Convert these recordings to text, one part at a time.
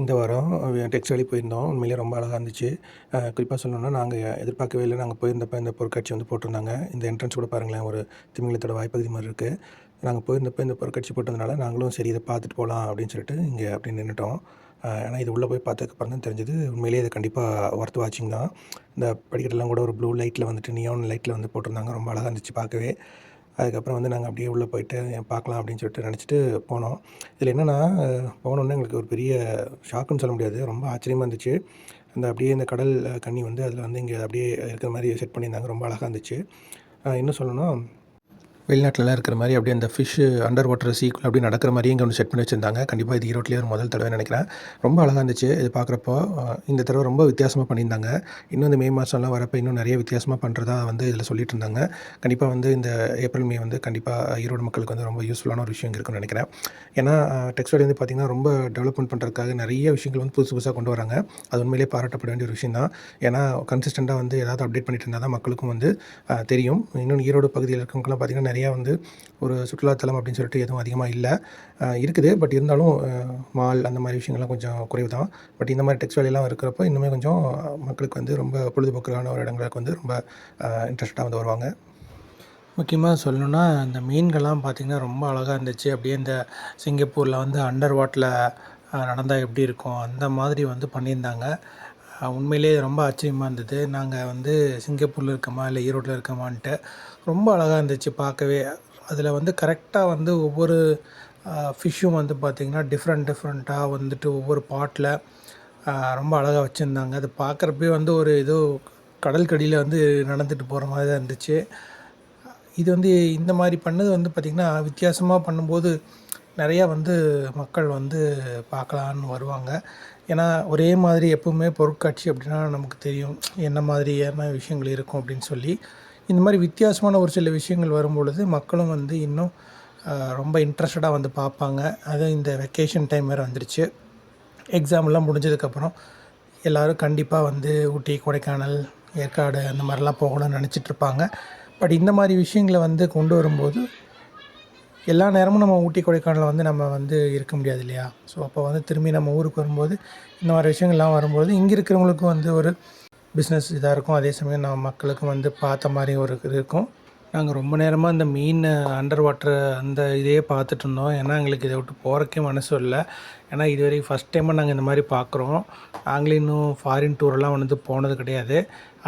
இந்த வாரம் டெக்ஸ்ட் போயிருந்தோம். உண்மையிலேயே ரொம்ப அழகாக இருந்துச்சு. குறிப்பாக சொல்லணும்னா நாங்கள் எதிர்பார்க்கவே இல்லை. நாங்கள் போயிருந்தப்போ இந்த பொருட்காட்சி வந்து போட்டிருந்தாங்க. இந்த என்ட்ரன்ஸ் கூட பாருங்களேன் ஒரு திமிங்கலத்தோட வாய்ப்பகுதி மாதிரி இருக்குது நாங்கள் போயிருந்தப்போ இந்த பொருட்காட்சி போட்டதுனால நாங்களும் சரி இதை பார்த்துட்டு போகலாம் அப்படின்னு சொல்லிட்டு இங்கே அப்படி நின்றுட்டோம் ஏன்னா இது உள்ளே போய் பார்த்ததுக்கப்புறம் தான் தெரிஞ்சது உண்மையிலேயே இது கண்டிப்பாக ஒர்த் வாட்சிங் தான். இந்த படிக்கட்டெல்லாம் கூட ஒரு ப்ளூ லைட்டில் வந்துட்டு நியான் லைட்டில் வந்து போட்டிருந்தாங்க. ரொம்ப அழகாக இருந்துச்சு பார்க்கவே. அதுக்கப்புறம் வந்து நாங்கள் அப்படியே உள்ளே போயிட்டு பார்க்கலாம் அப்படின்னு சொல்லிட்டு நினச்சிட்டு போனோம். இதில் என்னென்னா போனோன்னே எங்களுக்கு ஒரு பெரிய ஷாக்குன்னு சொல்ல முடியாது. ரொம்ப ஆச்சரியமாக இருந்துச்சு. அந்த அப்படியே இந்த கடல் கண்ணி வந்து அதில் வந்து இங்கே அப்படியே இருக்கிற மாதிரி செட் பண்ணியிருந்தாங்க. ரொம்ப அழகாக இருந்துச்சு. இன்னும் சொல்லணும் வெளிநாட்டிலலாம் இருக்கிற மாதிரி அப்படியே அந்த ஃபிஷ்ஷு அண்டர் வாட்டர் சீக்குள் அப்படியே நடக்கிற மாதிரியும் இங்கே ஒன்று செட் பண்ணி வச்சுருந்தாங்க. கண்டிப்பாக இது ஈரோட்லேயே ஒரு முதல் தடவை நினைக்கிறேன். ரொம்ப அழகாக இருந்துச்சு. இது பார்க்குறப்போ இந்த தடவை ரொம்ப வித்தியாசமாக பண்ணியிருந்தாங்க. இன்னும் இந்த மே மாதம்லாம் வரப்போ இன்னும் நிறைய வித்தியாசமாக பண்ணுறதா வந்து இதில் சொல்லிட்டு இருந்தாங்க. கண்டிப்பாக வந்து இந்த ஏப்ரல் மே வந்து கண்டிப்பாக ஈரோடு மக்களுக்கு வந்து ரொம்ப யூஸ்ஃபுல்லான ஒரு விஷயம் இருக்குன்னு நினைக்கிறேன். ஏன்னா டெக்ஸ்டைல் வந்து பார்த்திங்கன்னா ரொம்ப டெவலப்மெண்ட் பண்ணுறதுக்காக நிறைய விஷயங்கள் வந்து புதுசு புதுசாக கொண்டு வராங்க. அது உண்மையிலே பாராட்டப்பட வேண்டிய ஒரு விஷயம் தான். ஏன்னா கன்சிஸ்டண்ட்டாக வந்து ஏதாவது அப்டேட் பண்ணிட்டு இருந்தால் தான் மக்களுக்கும் வந்து தெரியும். இன்னும் ஈரோடு பகுதியில் இருக்கவங்கலாம் பார்த்திங்கன்னா நிறைய வந்து ஒரு சுற்றுலாத்தலம் அப்படின்னு சொல்லிட்டு எதுவும் அதிகமாக இல்லை. இருக்குது. பட் இருந்தாலும் மால் அந்த மாதிரி விஷயங்கள்லாம் கொஞ்சம் குறைவு தான் பட் இந்த மாதிரி டெக்ஸ்ட் வேலையெல்லாம் இருக்கிறப்போ இன்னுமே கொஞ்சம் மக்களுக்கு வந்து ரொம்ப பொழுதுபோக்குக்கான ஒரு இடங்களுக்கு வந்து ரொம்ப இன்ட்ரெஸ்ட்டாக வந்து வருவாங்க. முக்கியமாக சொல்லணுன்னா இந்த மீன்கள்லாம் பார்த்திங்கன்னா ரொம்ப அழகாக இருந்துச்சு. அப்படியே இந்த சிங்கப்பூரில் வந்து அண்டர் வாட்டில் நடந்தால் எப்படி இருக்கும்? அந்த மாதிரி வந்து பண்ணியிருந்தாங்க. உண்மையிலே ரொம்ப ஆச்சரியமாக இருந்தது. நாங்கள் வந்து சிங்கப்பூரில் இருக்கோமா இல்லை ஈரோட்டில் இருக்கோமான்ட்டு ரொம்ப அழகாக இருந்துச்சு பார்க்கவே. அதில் வந்து கரெக்டாக வந்து ஒவ்வொரு ஃபிஷ்ஷும் வந்து பார்த்திங்கன்னா டிஃப்ரெண்ட் டிஃப்ரெண்ட்டாக வந்துட்டு ஒவ்வொரு பாட்டில் ரொம்ப அழகாக வச்சுருந்தாங்க. அது பார்க்குறப்பே வந்து ஒரு ஏதோ கடல்கடியில் வந்து நடந்துட்டு போகிற மாதிரி தான் இருந்துச்சு. இது வந்து இந்த மாதிரி பண்ணது வந்து பார்த்திங்கன்னா வித்தியாசமாக பண்ணும்போது நிறையா வந்து மக்கள் வந்து பார்க்கலான்னு வருவாங்க. ஏன்னா ஒரே மாதிரி எப்பவுமே பொருட்காட்சி அப்படின்னா நமக்கு தெரியும். என்ன மாதிரியான விஷயங்கள் இருக்கும் அப்படின்னு சொல்லி. இந்த மாதிரி வித்தியாசமான ஒரு சில விஷயங்கள் வரும்பொழுது மக்களும் வந்து இன்னும் ரொம்ப இன்ட்ரெஸ்டடாக வந்து பார்ப்பாங்க. அதுவும் இந்த வெக்கேஷன் டைம் வேறு வந்துருச்சு. எக்ஸாம்லாம் முடிஞ்சதுக்கப்புறம் எல்லோரும் கண்டிப்பாக வந்து ஊட்டி கொடைக்கானல் ஏற்காடு அந்த மாதிரிலாம் போகணும்னு நினச்சிட்ருப்பாங்க பட் இந்த மாதிரி விஷயங்களை வந்து கொண்டு வரும்போது எல்லா நேரமும் நம்ம ஊட்டி கொடைக்கானலில் வந்து நம்ம வந்து இருக்க முடியாது இல்லையா? ஸோ அப்போ வந்து திரும்பி நம்ம ஊருக்கு வரும்போது இந்த மாதிரி விஷயங்கள்லாம் வரும்போது இங்கே இருக்கிறவங்களுக்கும் வந்து ஒரு பிஸ்னஸ் இதாக இருக்கும். அதே சமயம் நம்ம மக்களுக்கும் வந்து பார்த்த மாதிரி ஒரு இது இருக்கும். நாங்கள் ரொம்ப நேரமாக இந்த மீன் அண்டர் வாட்டர் அந்த இதையே பார்த்துட்டு இருந்தோம். ஏன்னா எங்களுக்கு இதை விட்டு போகிறக்கே மனசு இல்லை ஏன்னா இது வரைக்கும் ஃபஸ்ட் டைமாக நாங்கள் இந்த மாதிரி பார்க்குறோம். நாங்களே இன்னும் ஃபாரின் டூரெல்லாம் வந்து போனது கிடையாது.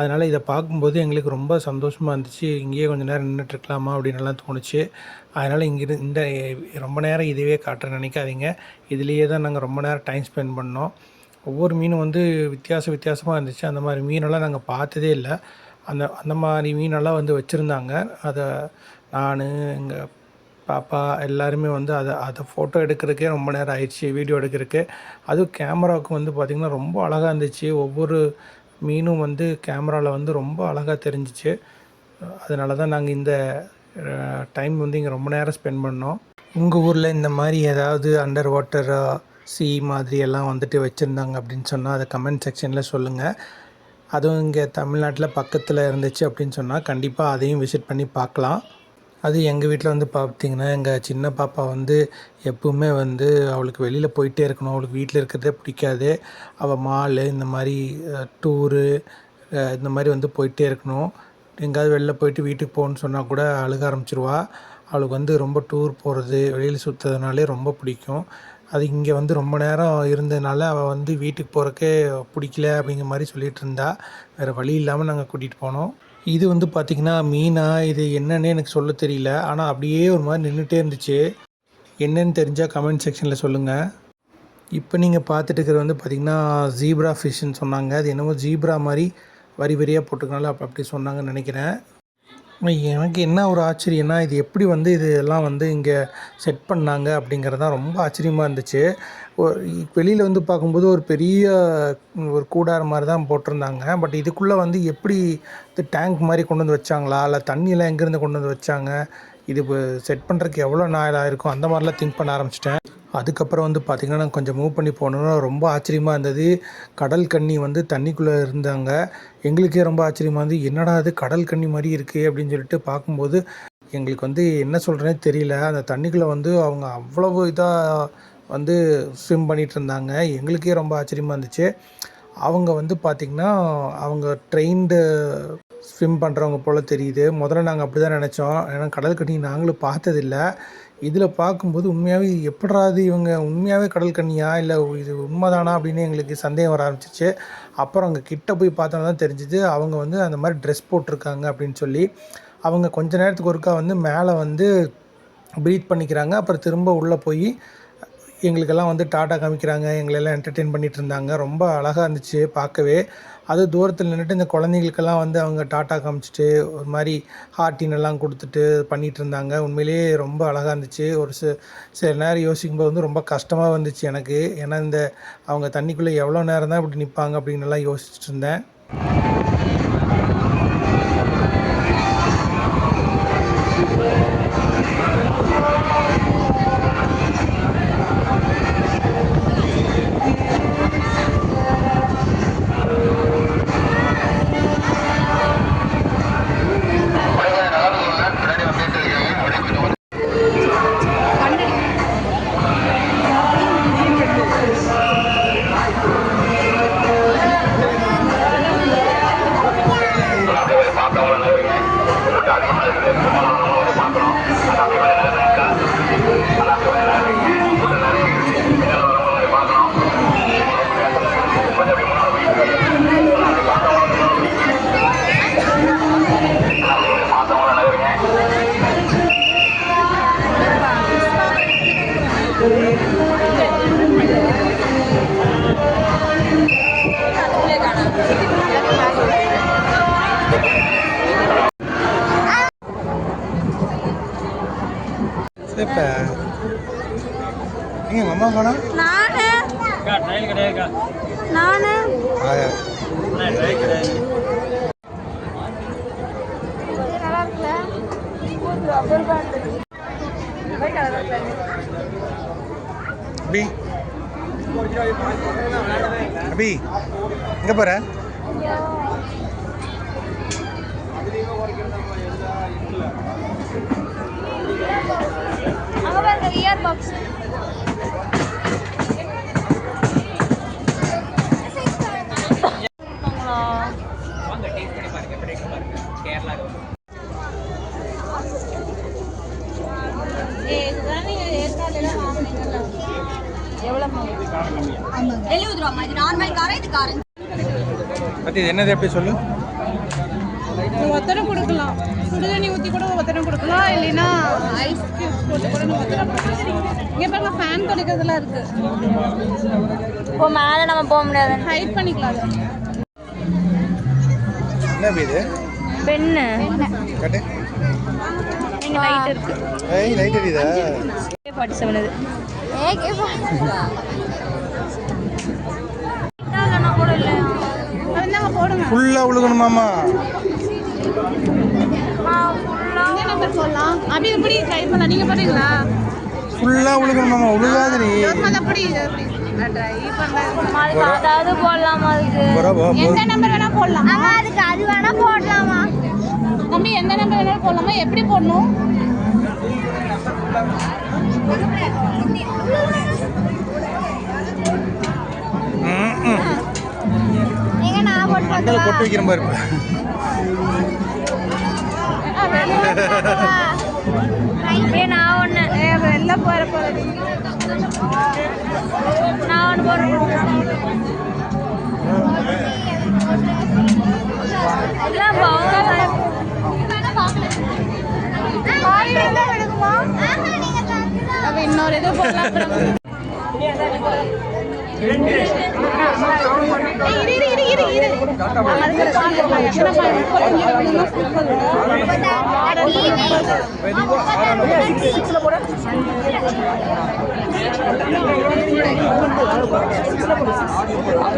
அதனால் இதை பார்க்கும்போது எங்களுக்கு ரொம்ப சந்தோஷமாக இருந்துச்சு. இங்கேயே கொஞ்சம் நேரம் நின்றுட்டுருக்கலாமா அப்படின்னுலாம் தோணுச்சு. அதனால் இங்கே இந்த ரொம்ப நேரம் இதுவே காட்டுற நினைக்காதீங்க. இதுலேயே தான் நாங்கள் ரொம்ப நேரம் டைம் ஸ்பெண்ட் பண்ணோம். ஒவ்வொரு மீனும் வந்து வித்தியாச வித்தியாசமாக இருந்துச்சு. அந்த மாதிரி மீனெல்லாம் நாங்கள் பார்த்ததே இல்லை. அந்த அந்த மாதிரி மீனெல்லாம் வந்து வச்சுருந்தாங்க. அதை நான் எங்கள் பாப்பா எல்லாருமே வந்து அதை அதை ஃபோட்டோ எடுக்கிறதுக்கே ரொம்ப நேரம் ஆயிடுச்சு வீடியோ எடுக்கிறதுக்கு. அதுவும் கேமராவுக்கு வந்து பார்த்திங்கன்னா ரொம்ப அழகாக இருந்துச்சு. ஒவ்வொரு மீனும் வந்து கேமராவில் வந்து ரொம்ப அழகாக தெரிஞ்சிச்சு. அதனால தான் நாங்கள் இந்த டைம் வந்து இங்கே ரொம்ப நேரம் ஸ்பெண்ட் பண்ணோம். உங்கள் ஊரில் இந்த மாதிரி ஏதாவது அண்டர் வாட்டர் சி மாதிரி எல்லாம் வந்துட்டு வச்சுருந்தாங்க அப்படின்னு சொன்னால் அதை கமெண்ட் செக்ஷனில் சொல்லுங்கள் அதுவும் இங்கே தமிழ்நாட்டில் பக்கத்தில் இருந்துச்சு அப்படின்னு சொன்னால் கண்டிப்பாக அதையும் விசிட் பண்ணி பார்க்கலாம். அது எங்கள் வீட்டில் வந்து பார்த்திங்கன்னா எங்கள் சின்ன பாப்பா வந்து எப்பவுமே வந்து அவளுக்கு வெளியில் போயிட்டே இருக்கணும். அவளுக்கு வீட்டில் இருக்கிறதே பிடிக்காது. அவள் மாலு இந்த மாதிரி டூரு இந்த மாதிரி வந்து போயிட்டே இருக்கணும். எங்கேயாவது வெளில போயிட்டு வீட்டுக்கு போகணுன்னு சொன்னால் கூட அழுக ஆரம்பிச்சிருவா. அவளுக்கு வந்து ரொம்ப டூர் போகிறது வெளியில் சுற்றுறதுனாலே ரொம்ப பிடிக்கும். அது இங்கே வந்து ரொம்ப நேரம் இருந்ததுனால அவள் வந்து வீட்டுக்கு போகிறக்கே பிடிக்கல அப்படிங்கிற மாதிரி சொல்லிகிட்டு இருந்தா. வேறு வழி இல்லாமல் நாங்கள் கூட்டிகிட்டு போனோம். இது வந்து பார்த்திங்கன்னா மீனா இது என்னன்னு எனக்கு சொல்ல தெரியல. ஆனால் அப்படியே ஒரு மாதிரி நின்றுட்டே இருந்துச்சு. என்னன்னு தெரிஞ்சால் கமெண்ட் செக்ஷனில் சொல்லுங்கள் இப்போ நீங்கள் பார்த்துட்டு இருக்கிறது வந்து பார்த்திங்கன்னா ஜீப்ரா ஃபிஷ்ஷுன்னு சொன்னாங்க. அது என்னமோ ஜீப்ரா மாதிரி வரி வரியாக போட்டுக்கனால அப்போ அப்படி சொன்னாங்கன்னு நினைக்கிறேன். எனக்கு என்ன ஒரு ஆச்சரியம்னா இது எப்படி வந்து இது எல்லாம் வந்து இங்கே செட் பண்ணாங்க அப்படிங்கிறது தான் ரொம்ப ஆச்சரியமாக இருந்துச்சு. வெளியில் வந்து பார்க்கும்போது ஒரு பெரிய ஒரு கூடாரம் மாதிரி தான் போட்டிருந்தாங்க. பட் இதுக்குள்ளே வந்து எப்படி இது டேங்க் மாதிரி கொண்டு வந்து வச்சாங்களா? இல்லை தண்ணியெல்லாம் எங்கேருந்து கொண்டு வந்து வச்சாங்க? இது செட் பண்ணுறதுக்கு எவ்வளோ நாள் ஆயிருக்கும்? அந்த மாதிரிலாம் திங்க் பண்ண ஆரம்பிச்சிட்டேன். அதுக்கப்புறம் வந்து பார்த்திங்கன்னா நான் கொஞ்சம் மூவ் பண்ணி போனோன்னா ரொம்ப ஆச்சரியமாக இருந்தது. கடல் கன்னி வந்து தண்ணிக்குள்ளே இருந்தாங்க. எங்களுக்கே ரொம்ப ஆச்சரியமாக இருந்து என்னடா அது கடல் கன்னி மாதிரி இருக்குது அப்படின்னு சொல்லிட்டு பார்க்கும்போது எங்களுக்கு வந்து என்ன சொல்கிறேனே தெரியல. அந்த தண்ணிக்குள்ளே வந்து அவங்க அவ்வளவு இதாக வந்து ஸ்விம் பண்ணிகிட்டு இருந்தாங்க. எங்களுக்கே ரொம்ப ஆச்சரியமாக இருந்துச்சு. அவங்க வந்து பார்த்திங்கன்னா அவங்க ட்ரெயின்டு ஸ்விம் பண்ணுறவங்க போல் தெரியுது. முதல்ல நாங்கள் அப்படி தான் நினச்சோம். ஏன்னா கடல் கண்ணி நாங்களும் பார்த்ததில்ல. இதில் பார்க்கும்போது உண்மையாகவே எப்படாது இவங்க உண்மையாகவே கடல் கண்ணியா? இல்லை இது உண்மைதானா? அப்படின்னு எங்களுக்கு சந்தேகம் வர ஆரம்பிச்சிச்சு. அப்புறம் அங்கே கிட்ட போய் பார்த்தோன்னா தான் தெரிஞ்சுது. அவங்க வந்து அந்த மாதிரி ட்ரெஸ் போட்டிருக்காங்க அப்படின்னு சொல்லி. அவங்க கொஞ்ச நேரத்துக்கு ஒருக்கா வந்து மேலே வந்து ப்ரீத் பண்ணிக்கிறாங்க. அப்புறம் திரும்ப உள்ளே போய் எங்களுக்கெல்லாம் வந்து டாட்டா காமிக்கிறாங்க எங்களெல்லாம் என்டர்டெயின் பண்ணிகிட்டு இருந்தாங்க ரொம்ப அழகாக இருந்துச்சு பார்க்கவே. அது தூரத்தில் நின்றுட்டு இந்த குழந்தைங்களுக்கெல்லாம் வந்து அவங்க டாட்டா காமிச்சிட்டு ஒரு மாதிரி ஹார்ட்டின் எல்லாம் கொடுத்துட்டு பண்ணிகிட்டு இருந்தாங்க உண்மையிலேயே ரொம்ப அழகாக இருந்துச்சு. ஒரு சி சில நேரம் யோசிக்கும்போது வந்து ரொம்ப கஷ்டமாக வந்துச்சு எனக்கு. ஏன்னா இந்த அவங்க தண்ணிக்குள்ளே எவ்வளோ நேரம் தான் இப்படி நிற்பாங்க அப்படின்னு எல்லாம் யோசிச்சுட்டு இருந்தேன். அபி. அபி எங்கே போகிற அங்க பாருங்க இயர் பாக்ஸ் ரூபாமா இது நார்மல் காரம் இது காரம் இது என்னது? எப்படி சொல்லு? ஒத்தனை கொடுக்கலாம். சுடுதண்ணி ஊற்றி கூட ஒத்தனை கொடுக்கலாம். இல்லைன்னா ஐஸ் கியூப்ஸ் போட்டு கூட நீ ஒத்தனை கொடுக்கலாம். இங்கே பாருங்க ஃபேன் தொலைக்கிறதுலாம் இருக்கு. இப்போ மேலே நம்ம போக முடியாது. ஹைட் பண்ணிக்கலாம் அதை. என்ன இது? பெண்ணு. கட்டு. இங்க லைட் இருக்கு. ஏய் லைட் எரியுதா? ஃபார்ட்டி செவன் இது அப்படி நான் ட்ரை பண்ணுறேன் அதுக்கு அதாவது போடலாமா அதுக்கு? எந்த நம்பர் வேணால் போடலாம். அதுக்கு அது வேணா போடலாமா? தம்பி எந்த நம்பர் வேணாலும் போடலாமா? எப்படி போடணும்? மண்டல கொட்டு வைக்கிற மாதிரி இருப்ப ஏ நான் ஒன்று வெளில போகிற போகிறது நான் ஒன்று போடுறேன் இதெல்லாம் பவுன் அப்போ இன்னொரு இது போடலாம்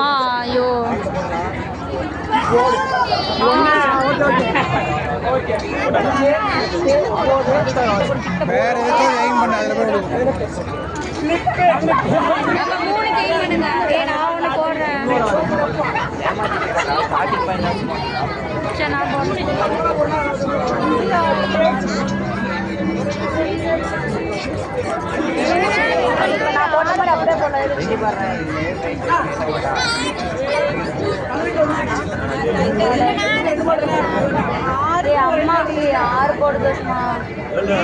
ஐயோ வேற ஏதாச்சும் பண்ண அதுல போய் விழுகும் பண்ணுங்க ஏ நான் ஒன்று போடுறேன் சரி நான் போடுறேன் நான் ஆறு போடு என்ன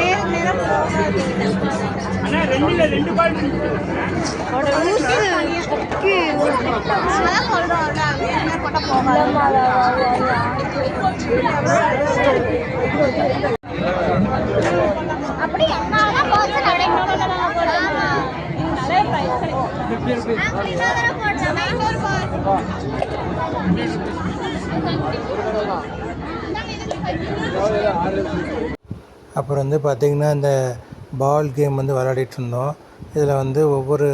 அப்படி அம்மாவெல்லாம் போச்சு அப்புறம் வந்து பார்த்திங்கன்னா இந்த பால் கேம் வந்து விளையாடிட்டு இருந்தோம். இதில் வந்து ஒவ்வொரு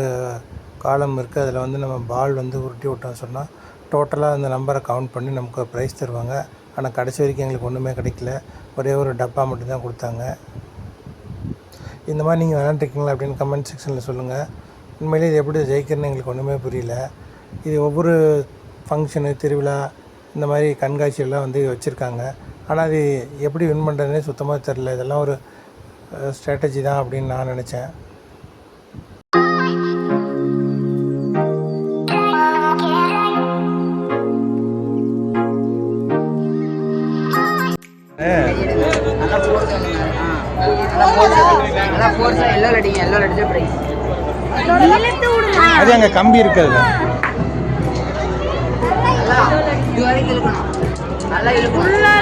காலம் இருக்குது அதில் வந்து நம்ம பால் வந்து உருட்டி விட்டோம் சொன்னால் டோட்டலாக அந்த நம்பரை கவுண்ட் பண்ணி நமக்கு ப்ரைஸ் தருவாங்க. ஆனால் கடைசி வரைக்கும் எங்களுக்கு ஒன்றுமே கிடைக்கல. ஒரே ஒரு டப்பா மட்டும்தான் கொடுத்தாங்க. இந்த மாதிரி நீங்கள் விளாண்டுருக்கீங்களா அப்படின்னு கமெண்ட் செக்ஷனில் சொல்லுங்கள் உண்மையிலே இது எப்படி ஜெயிக்கிறேன்னு எங்களுக்கு ஒன்றுமே புரியல. இது ஒவ்வொரு ஃபங்க்ஷனு திருவிழா இந்த மாதிரி கண்காட்சியெல்லாம் வந்து வச்சுருக்காங்க. ஆனால் அது எப்படி வின் பண்ணுறதுனே சுத்தமாக தெரில இதெல்லாம் ஒரு ஸ்ட்ராட்டஜி தான் அப்படின்னு நான் நினச்சேன். அது அங்கே கம்பி இருக்கிறது. நல்லா இது வரைக்கும் நல்லா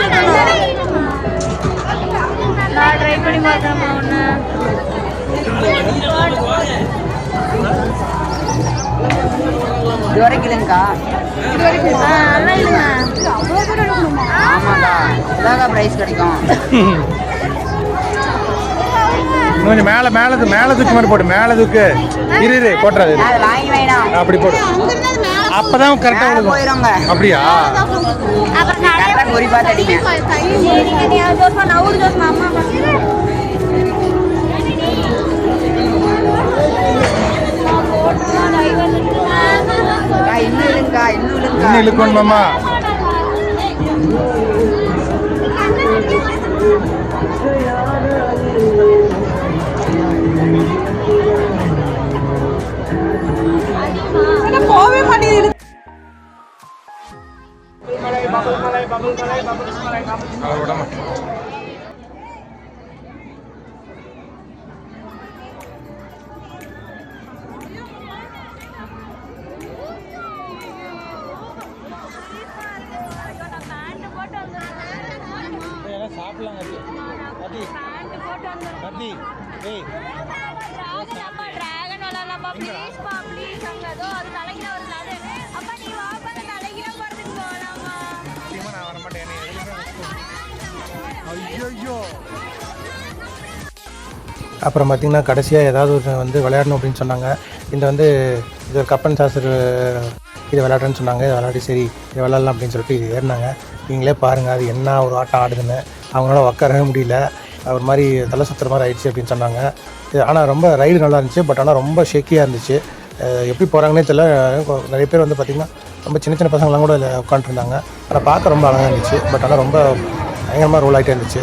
நான் ட்ரை பண்ணி பார்க்குறேம்மா ஒன்று இது வரைக்கும் இழுங்கக்கா நல்லா இல்லைங்க. ஆமாக்கா இதாக்கா பிரைஸ் கிடைக்கும். கொஞ்சம் மேலே மேலே மேலே தூக்கி மாதிரி போடு மேலே தூக்கு. இரு இரு போட்டுறாது அப்படி போடு. அப்போ தான் கரெக்டாக விழுகும். அப்படியா? அப்புறம் நிறைய அவர் விட மாட்டேன் டிராகன் விளாட்லாம்ப்பா ப்ளீஸ்ப்பா அப்புறம் பார்த்திங்கன்னா கடைசியாக ஏதாவது ஒரு வந்து விளையாடணும் அப்படின்னு சொன்னாங்க. இந்த வந்து இது ஒரு கப்பன் சாசர் இது விளையாடுறேன்னு சொன்னாங்க. இதை விளையாடி சரி இது விளையாடலாம் அப்படின்னு சொல்லிட்டு இது ஏறினாங்க. நீங்களே பாருங்கள் அது என்ன ஒரு ஆட்டம் ஆடுதுன்னு. அவங்களால உட்காரவே முடியல. ஒரு மாதிரி தலை சுத்துற மாதிரி ஆயிடுச்சு அப்படின்னு சொன்னாங்க. இது ஆனால் ரொம்ப ரைடு நல்லா இருந்துச்சு. பட் ஆனால் ரொம்ப ஷேக்கியாக இருந்துச்சு. எப்படி போகிறாங்கன்னே தெரியல. நிறைய பேர் வந்து பார்த்திங்கன்னா ரொம்ப சின்ன சின்ன பசங்களாம் கூட இதில் உட்காந்துருந்தாங்க ஆனால் பார்க்க ரொம்ப அழகாக இருந்துச்சு. பட் ஆனால் ரொம்ப பயங்கரமாக ரோல் ஆகிட்டே இருந்துச்சு.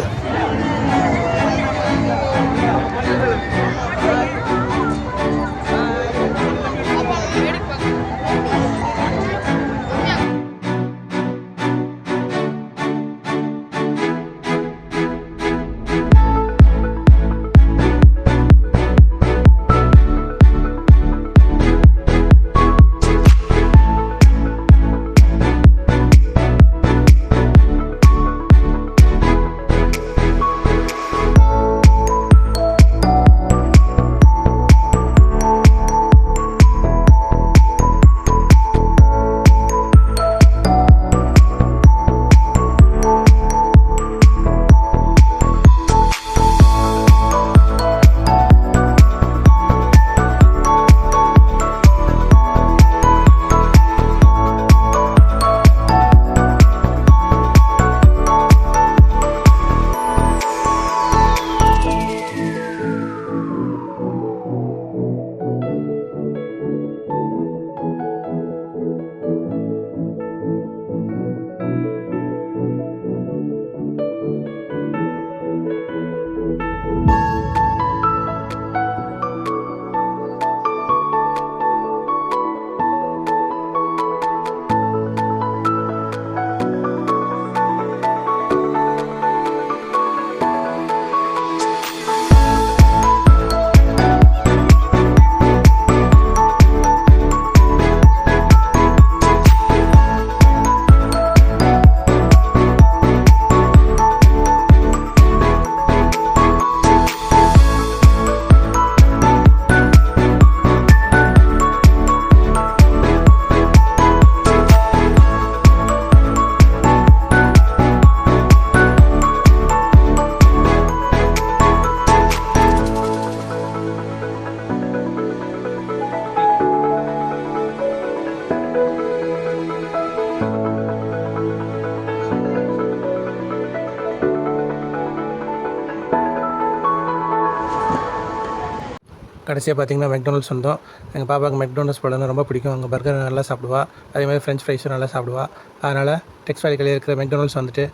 கடைசியாக பார்த்தீங்கன்னா மெக்டோனல்ஸ் வந்தோம். எங்கள் பாப்பாவுக்கு மெக்டோனல்ஸ் போடணும் ரொம்ப பிடிக்கும். அங்கே பர்கர் நல்லா சாப்பிடுவா. அதே மாதிரி ஃப்ரெஞ்ச் ஃப்ரைஸும் நல்லா சாப்பிடுவா. அதனால் டெக்ஸ் வேலிகளில் இருக்கிற மெக்டோனல்ஸ் வந்துட்டு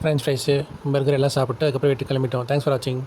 ஃப்ரெஞ்ச் ஃப்ரைஸு பர்கர் எல்லாம் சாப்பிட்டு அதுக்கப்புறம் வீட்டுக்கு கிளம்பிட்டோம். தேங்க்ஸ் ஃபார் வாட்சிங்